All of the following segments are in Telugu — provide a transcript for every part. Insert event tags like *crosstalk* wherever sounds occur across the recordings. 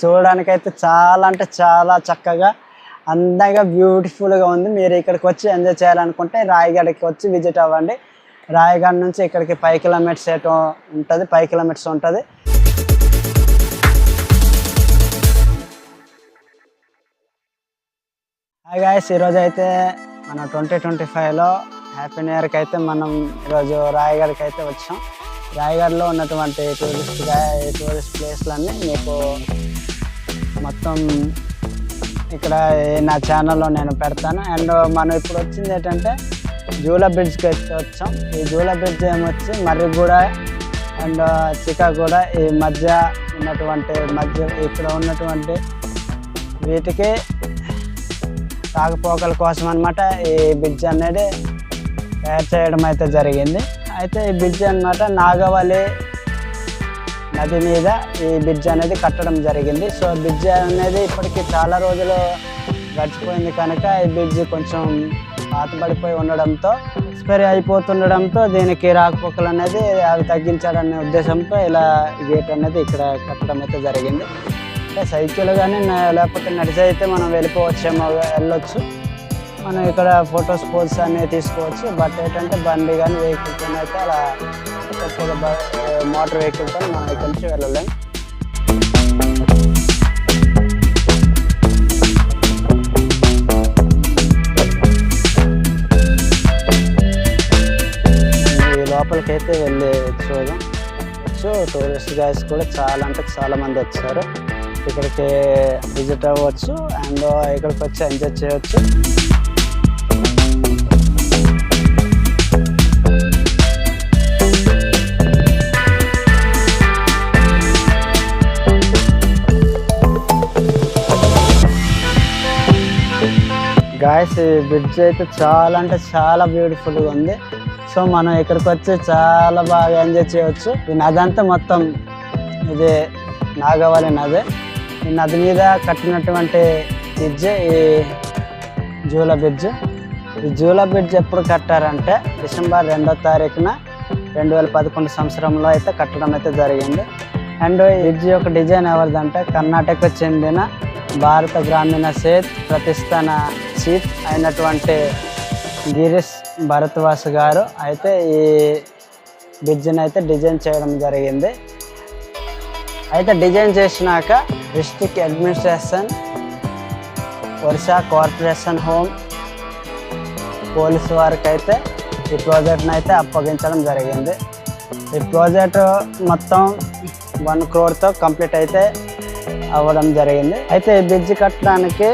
చూడడానికైతే చాలా అంటే చాలా చక్కగా అందంగా బ్యూటిఫుల్గా ఉంది. మీరు ఇక్కడికి వచ్చి ఎంజాయ్ చేయాలనుకుంటే రాయగఢకి వచ్చి విజిట్ అవ్వండి. రాయగడ నుంచి ఇక్కడికి ఫైవ్ కిలోమీటర్స్ ఏటో ఉంటుంది ఫైవ్ కిలోమీటర్స్ ఉంటుంది. గాయస్ ఈరోజు అయితే మన ట్వంటీ ట్వంటీ ఫైవ్లో హ్యాపీ న్యూ ఇయర్కి అయితే మనం ఈరోజు రాయగఢకి అయితే వచ్చాం. రాయగఢ్లో ఉన్నటువంటి టూరిస్ట్ టూరిస్ట్ ప్లేస్లన్నీ మీకు మొత్తం ఇక్కడ నా ఛానల్లో నేను పెడతాను. అండ్ మనం ఇప్పుడు వచ్చింది ఏంటంటే జూలా బ్రిడ్జ్కి అయితే వచ్చాం ఈ జూలా బ్రిడ్జ్ ఏమొచ్చి మర్రిగూడ అండ్ చికాగూడ ఈ మధ్య ఉన్నటువంటి మధ్య ఇక్కడ ఉన్నటువంటి వీటికి రాకపోకల కోసం అనమాట ఈ బ్రిడ్జ్ అనేది తయారు చేయడం అయితే జరిగింది. అయితే ఈ బ్రిడ్జ్ అన్నమాట నాగవల్లి నది మీద ఈ బ్రిడ్జ్ అనేది కట్టడం జరిగింది. సో బ్రిడ్జ్ అనేది ఇప్పటికి చాలా రోజులు గడిచిపోయింది కనుక ఈ బ్రిడ్జ్ కొంచెం పాతబడిపోయి ఉండడంతో ఎక్స్పైరీ అయిపోతుండడంతో దీనికి రాకపోకలు అనేది అవి తగ్గించాలనే ఉద్దేశంతో ఇలా గేట్ అనేది ఇక్కడ కట్టడం అయితే జరిగింది. అంటే సైకిల్ కానీ లేకపోతే నడిచి అయితే మనం వెళ్ళిపోవచ్చేమో వెళ్ళొచ్చు. మనం ఇక్కడ ఫొటోస్ పోల్స్ అనేవి తీసుకోవచ్చు. బట్ ఏంటంటే బండి కానీ వెహికల్తో అయితే అలా మోటార్ వెహికల్తో మనం ఇక్కడి నుంచి వెళ్ళలేం. లోపలికైతే వెళ్ళి చూద్దాం. సో టూరిస్ట్ గైడ్స్ కూడా చాలా అంటే చాలా మంది వచ్చారు. ఇక్కడికి విజిట్ అవ్వచ్చు. అండ్ ఇక్కడికి వచ్చి ఎంజాయ్ చేయవచ్చు గాయస్ ఈ బ్రిడ్జ్ అయితే చాలా అంటే చాలా బ్యూటిఫుల్గా ఉంది. సో మనం ఇక్కడికి వచ్చి చాలా బాగా ఎంజాయ్ చేయవచ్చు. ఈ నది అంతా మొత్తం ఇది నాగవాలి నది. ఈ నది మీద కట్టినటువంటి బ్రిడ్జ్ ఈ జూలా బ్రిడ్జ్ ఈ జూలా బ్రిడ్జ్ ఎప్పుడు కట్టారంటే డిసెంబర్ రెండో తారీఖున రెండు వేల పదకొండు సంవత్సరంలో అయితే కట్టడం అయితే జరిగింది. అండ్ ఈ బ్రిడ్జ్ యొక్క డిజైన్ ఎవరిదంటే కర్ణాటకకు చెందిన భారత గ్రామీణ సేత్ ప్రతిష్టాన చీఫ్ అయినటువంటి గిరీష్ భరద్వాస్ గారు అయితే ఈ బ్రిడ్జ్ని అయితే డిజైన్ చేయడం జరిగింది. అయితే డిజైన్ చేసినాక district administration Orissa corporation home police వారికి అయితే ఈ ప్రాజెక్ట్ని అయితే అప్పగించడం జరిగింది. ఈ ప్రాజెక్ట్ మొత్తం వన్ క్రోర్తో కంప్లీట్ అయితే అవ్వడం జరిగింది. అయితే ఈ బ్రిడ్జ్ కట్టడానికి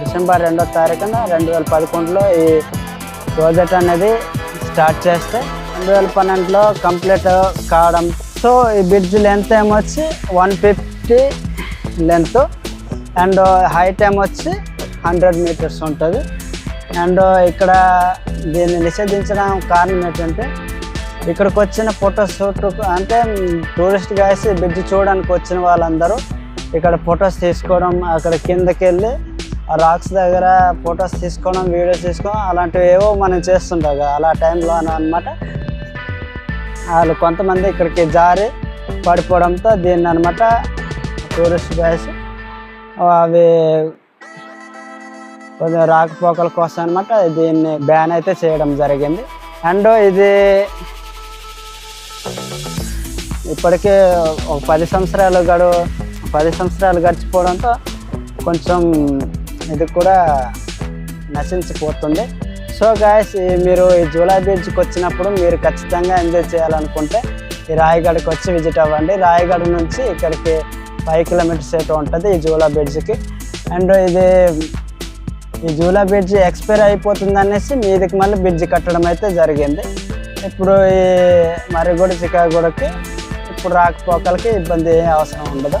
డిసెంబర్ రెండో తారీఖున రెండు వేల పదకొండులో ఈ ప్రాజెక్ట్ అనేది స్టార్ట్ చేస్తే రెండు వేల పన్నెండులో కంప్లీట్ కావడం. సో ఈ bridge length ఏమొచ్చి one fifty length. And height ఏమొచ్చి hundred metres ఉంటుంది. అండ్ ఇక్కడ దీన్ని నిషేధించడం కారణం ఏంటంటే ఇక్కడికి వచ్చిన ఫోటోషూట్ అంటే టూరిస్ట్ గైస్ బ్రిడ్జ్ చూడడానికి వచ్చిన వాళ్ళందరూ ఇక్కడ ఫొటోస్ తీసుకోవడం అక్కడ కిందకి వెళ్ళి ఆ రాక్స్ దగ్గర ఫొటోస్ తీసుకోవడం వీడియోస్ తీసుకోవడం అలాంటివి ఏవో మనం చేస్తుంటాం కదా అలా టైంలో అనమాట వాళ్ళు కొంతమంది ఇక్కడికి జారి పడిపోవడంతో దీన్ని అనమాట టూరిస్ట్ ప్లేస్ అవి కొంచెం రాకపోకల కోసం అనమాట దీన్ని బ్యాన్ అయితే చేయడం జరిగింది. అండ్ ఇది ఇప్పటికే ఒక పది సంవత్సరాలు గడువు పది సంవత్సరాలు గడిచిపోవడంతో కొంచెం ఇది కూడా నశించిపోతుంది. సో గాయస్ మీరు ఈ జూలా బీచ్కి వచ్చినప్పుడు మీరు ఖచ్చితంగా ఎంజాయ్ చేయాలనుకుంటే ఈ రాయగఢకి వచ్చి విజిట్ అవ్వండి. రాయగఢ నుంచి ఇక్కడికి ఫైవ్ కిలోమీటర్స్ అయితే ఉంటుంది ఈ జూలా బ్రిడ్జ్కి అండ్ ఇది ఈ జూలా బ్రిడ్జ్ ఎక్స్పైర్ అయిపోతుంది అనేసి మీదికి మళ్ళీ బ్రిడ్జ్ కట్టడం అయితే జరిగింది. ఇప్పుడు ఈ మరిగూడ చికాగూడకి ఇప్పుడు రాకపోకలకి ఇబ్బంది అవసరం ఉండదు.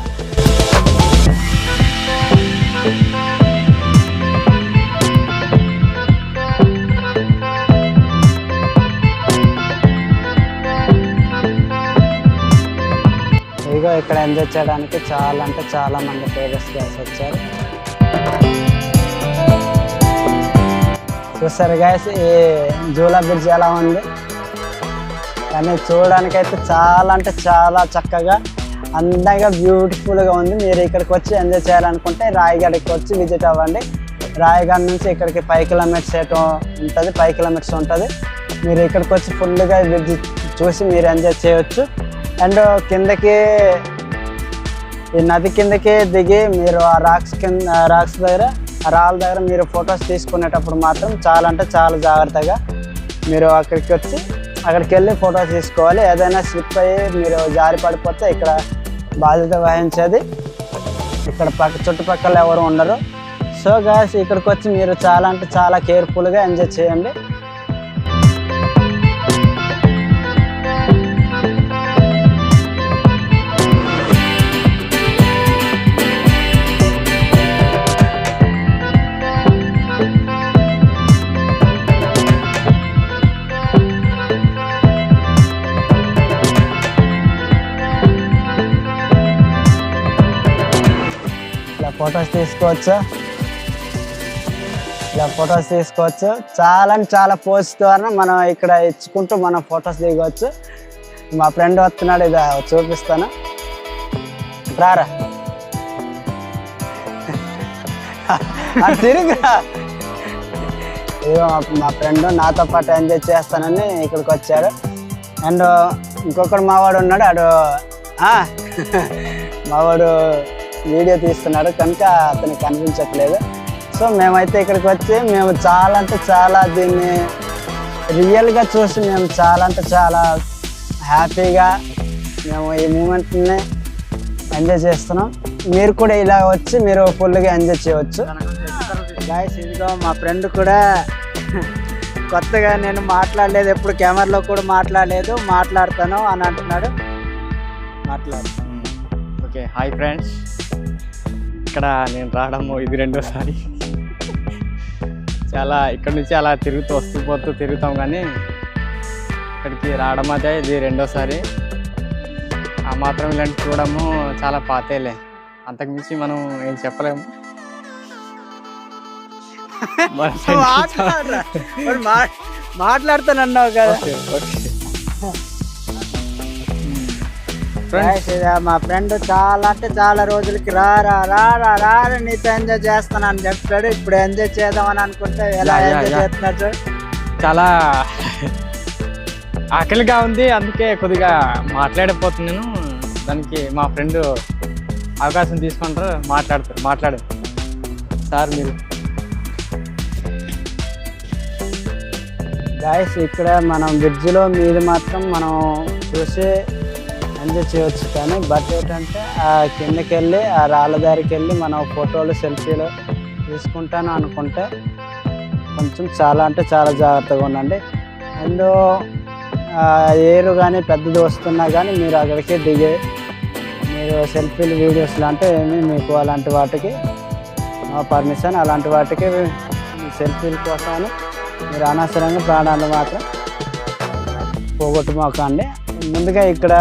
ఇదిగో ఇక్కడ ఎంజాయ్ చేయడానికి చాలా అంటే చాలా మంది టూరిస్ట్ గైస్ వచ్చారు. చూస్తారు గైస్ ఈ జూలా బ్రిడ్జ్ ఎలా ఉంది? కానీ చూడడానికైతే చాలా అంటే చాలా చక్కగా అందంగా బ్యూటిఫుల్గా ఉంది. మీరు ఇక్కడికి వచ్చి ఎంజాయ్ చేయాలనుకుంటే రాయగడకి వచ్చి విజిట్ అవ్వండి. రాయగడ నుంచి ఇక్కడికి ఫైవ్ కిలోమీటర్స్ ఏటో ఉంటుంది ఫైవ్ కిలోమీటర్స్ ఉంటుంది. మీరు ఇక్కడికి వచ్చి ఫుల్గా విజిట్ చూసి మీరు ఎంజాయ్ చేయొచ్చు. అండ్ కిందకి ఈ నది కిందకి దిగి మీరు ఆ రాక్స్ కింద రాక్స్ దగ్గర రాళ్ళ దగ్గర మీరు ఫొటోస్ తీసుకునేటప్పుడు మాత్రం చాలా అంటే చాలా జాగ్రత్తగా మీరు అక్కడికి వచ్చి అక్కడికి వెళ్ళి ఫొటోస్ తీసుకోవాలి. ఏదైనా స్లిప్ అయ్యి మీరు జారి పడిపోతే ఇక్కడ బాధ్యత వహించేది ఇక్కడ పక్క చుట్టుపక్కల ఎవరు ఉండరు. సో గాస్ ఇక్కడికి వచ్చి మీరు చాలా అంటే చాలా కేర్ఫుల్గా ఎంజాయ్ చేయండి. తీసుకోవచ్చు ఇలా ఫొటోస్ తీసుకోవచ్చు. చాలా చాలా పోస్ట్ ద్వారా మనం ఇక్కడ ఇచ్చుకుంటూ మనం ఫొటోస్ దిగవచ్చు. మా ఫ్రెండ్ వస్తున్నాడు ఇది చూపిస్తాను. రారా? *laughs* తిరిగిరా ఇదిగో మా- ఫ్రెండ్ నాతో పాటు ఎంజాయ్ చేస్తానని ఇక్కడికి వచ్చాడు అండ్ ఇంకొకడు మావాడు ఉన్నాడు అడు *laughs* మావాడు వీడియో తీస్తున్నాడు కనుక అతనికి కనిపించట్లేదు. సో మేమైతే ఇక్కడికి వచ్చి మేము చాలా అంటే చాలా దీన్ని రియల్గా చూసి మేము చాలా అంటే చాలా హ్యాపీగా మేము ఈ మూమెంట్ని ఎంజాయ్ చేస్తున్నాం. మీరు కూడా ఇలా వచ్చి మీరు ఫుల్గా ఎంజాయ్ చేయవచ్చు. గాయస్ ఇదిగో మా ఫ్రెండ్ కూడా కొత్తగా నేను మాట్లాడలేదు ఎప్పుడు కెమెరాలో కూడా మాట్లాడలేదు మాట్లాడతాను అని అంటున్నాడు. మాట్లాడు. Okay hi friends. ఇక్కడ నేను రావడము ఇది రెండోసారి. చాలా ఇక్కడ నుంచి అలా తిరుగుతూ వస్తూ పోతూ తిరుగుతాం కానీ ఇక్కడికి రావడం అయితే ఇది రెండోసారి. ఆ మాత్రం ఇలాంటి చూడము చాలా పాతేలే. అంతకుమించి మనం ఏం చెప్పలేము. మాట్లాడుతానన్నావు కదా. ఓకే, ఇది మా ఫ్రెండ్ చాలా అంటే చాలా రోజులకి రారా రారా రారా నీతో ఎంజాయ్ చేస్తానని చెప్పాడు ఇప్పుడు ఎంజాయ్ చేద్దామని అనుకుంటే ఎలా ఎంజాయ్. చేస్తున్నాడు. చాలా *laughs* ఆకలిగా ఉంది అందుకే కొద్దిగా మాట్లాడకపోతున్నాను. దానికి మా ఫ్రెండ్ అవకాశం తీసుకుంటారు మాట్లాడతారు మాట్లాడు సార్ మీరు. గాయస్ ఇక్కడ మనం బ్రిడ్జిలో మీద మాత్రం మనం చూసి ఎంజాయ్ చేయవచ్చు కానీ బట్ ఏంటంటే ఆ కిందకి వెళ్ళి ఆ రాళ్ళ దారికి వెళ్ళి మనం ఫోటోలు సెల్ఫీలు తీసుకుంటాను అనుకుంటే కొంచెం చాలా అంటే చాలా జాగ్రత్తగా ఉండండి. అండ్ ఏరు కానీ పెద్దది వస్తున్నా కానీ మీరు అక్కడికి దిగే మీరు సెల్ఫీలు వీడియోస్ లాంటివి ఏమి మీకు అలాంటి వాటికి పర్మిషన్. అలాంటి వాటికి సెల్ఫీల కోసం మీరు అనవసరంగా ప్రాణాలు మాత్రం పోగొట్టుమోకండి ముందుగా ఇక్కడ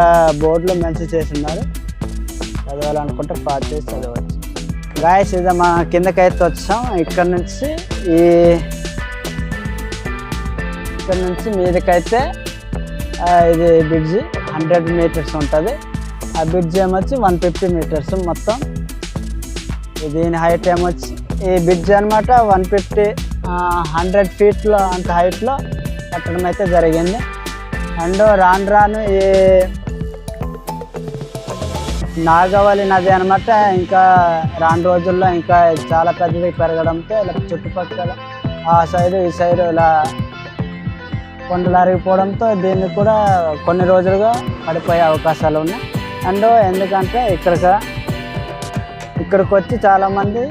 బోర్డులో మెన్షన్ చేసి ఉన్నారు. చదవాలనుకుంటే పాస్ చేసి చదవచ్చు. గాయస్ ఇది మా కిందకైతే వచ్చాం. ఇక్కడ నుంచి ఈ ఇక్కడ నుంచి మీదకైతే ఇది బ్రిడ్జి హండ్రెడ్ మీటర్స్ ఉంటుంది. ఆ బ్రిడ్జ్ ఏమొచ్చి వన్ ఫిఫ్టీ మీటర్స్ మొత్తం. దీని హైట్ ఏమొచ్చి ఈ బ్రిడ్జ్ అనమాట వన్ ఫిఫ్టీ హండ్రెడ్ ఫీట్లో అంత హైట్లో కట్టడం అయితే జరిగింది. అండ్ రాను రాను ఈ నాగవల్లి నది అనమాట ఇంకా రాను రోజుల్లో ఇంకా చాలా పెద్దది పెరగడంతో ఇలా చుట్టుపక్కల ఆ సైడు ఈ సైడు ఇలా కొండలు అరిగిపోవడంతో దీన్ని కూడా కొన్ని రోజులుగా పడిపోయే అవకాశాలు ఉన్నాయి. అండ్ ఎందుకంటే ఇక్కడ ఇక్కడికి వచ్చి చాలామంది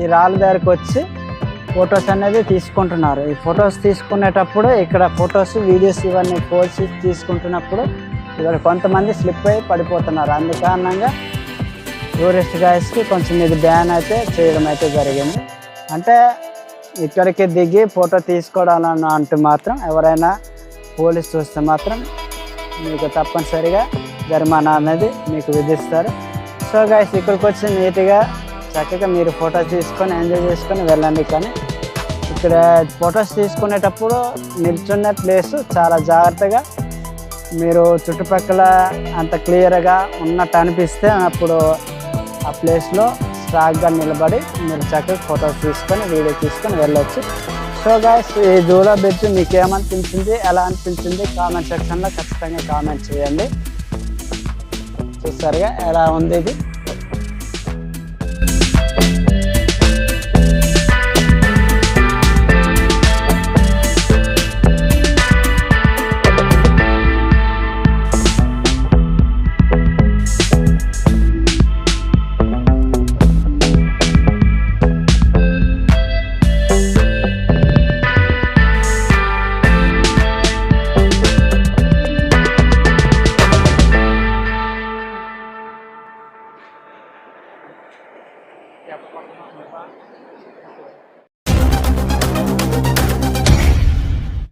ఈ రాళ్ళ దగ్గరికి వచ్చి ఫొటోస్ అనేది తీసుకుంటున్నారు. ఈ ఫొటోస్ తీసుకునేటప్పుడు ఇక్కడ ఫొటోస్ వీడియోస్ ఇవన్నీ పోల్చి తీసుకుంటున్నప్పుడు ఇక్కడ కొంతమంది స్లిప్ అయి పడిపోతున్నారు. అందుకారణంగా టూరిస్ట్ గైడ్స్కి కొంచెం ఇది బ్యాన్ అయితే చేయడం అయితే జరిగింది. అంటే ఇక్కడికి దిగి ఫోటో తీసుకోవడం అంటూ మాత్రం ఎవరైనా పోలీస్ చూస్తే మాత్రం మీకు తప్పనిసరిగా జరిమానా అనేది మీకు విధిస్తారు. సో గైస్ ఇక్కడికి వచ్చి నీట్గా చక్కగా మీరు ఫొటోస్ తీసుకొని ఎంజాయ్ చేసుకొని వెళ్ళండి కానీ ఇక్కడ ఫొటోస్ తీసుకునేటప్పుడు నిల్చున్న ప్లేస్ చాలా జాగ్రత్తగా మీరు చుట్టుపక్కల అంత క్లియర్గా ఉన్నట్టు అనిపిస్తే అప్పుడు ఆ ప్లేస్లో స్ట్రాక్గా నిలబడి మీరు చక్కగా ఫొటోస్ తీసుకొని వీడియో తీసుకొని వెళ్ళొచ్చు. సో గాయస్ ఈ జూలో బ్రిడ్జ్ మీకు ఏమనిపించింది ఎలా అనిపించింది? కామెంట్ సెక్షన్లో ఖచ్చితంగా కామెంట్ చేయండి. చూసారుగా ఎలా ఉంది ఇది?